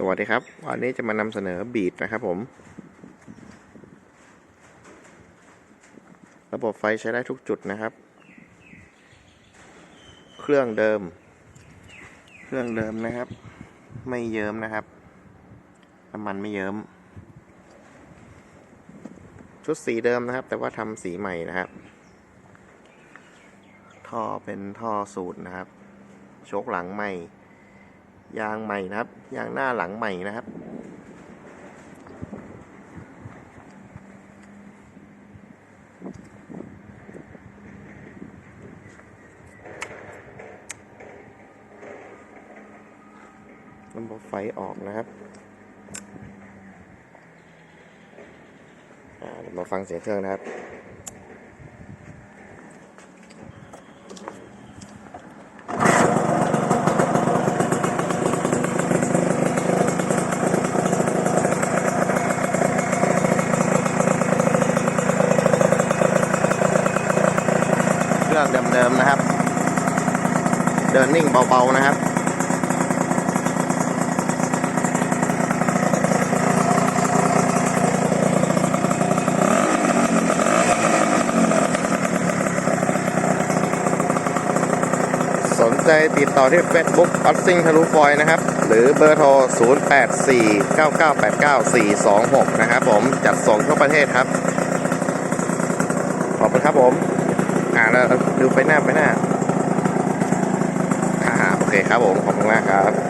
สวัสดีครับ วันนี้จะมานำเสนอบีดนะครับผม ระบบไฟใช้ได้ทุกจุดนะครับ เครื่องเดิม เครื่องเดิมนะครับ ไม่เยิ้มนะครับ น้ำมันไม่เยิ้ม ชุดสีเดิมนะครับ แต่ว่าทำสีใหม่นะครับ ท่อเป็นท่อสูตรนะครับ โชคหลังใหม่ ยางใหม่นะครับ ยางหน้าหลังใหม่นะครับระบบไฟออกนะครับอ่าเดี๋ยวมาฟังเสียงเครื่องนะครับ รื่องเดิมๆนะครับ เดินนิ่งเบาๆนะครับสนใจติดต่อที่ Facebook ออ s ซิงทะลุฟอยนะครับ หรือเบอร์โทร 0849989426 นะครับผม จัดส่งทั่วประเทศครับ ขอบคุณครับผม อ่าแล้วดูไปหน้าไปหน้าอ่าโอเคครับผมขอบคุณมากครับ